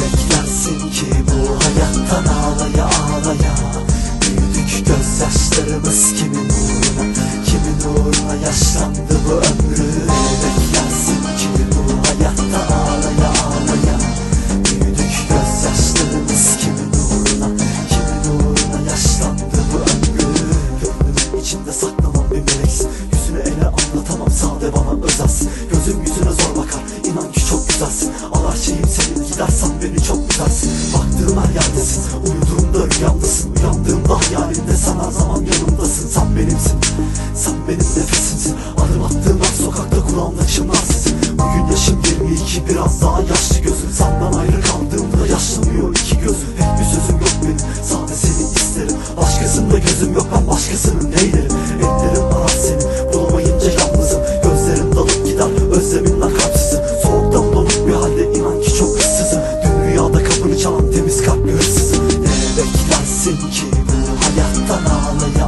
Beklersin ki bu hayattan ağlaya ağlaya. Büyüdük gözyaşlarımız kimin uğruna Kimin uğruna yaşlandı bu ömrü içinde saklanan bir meleksin Yüzünü ele anlatamam sade bana özelsin Gözüm yüzüne zor bakar inan ki çok güzelsin. Alar şeyim senin gidersen beni çok güzelsin. Baktığım her yerdesin uyuduğumda rüyamdasın. ki kimi Hayattan ağlayan?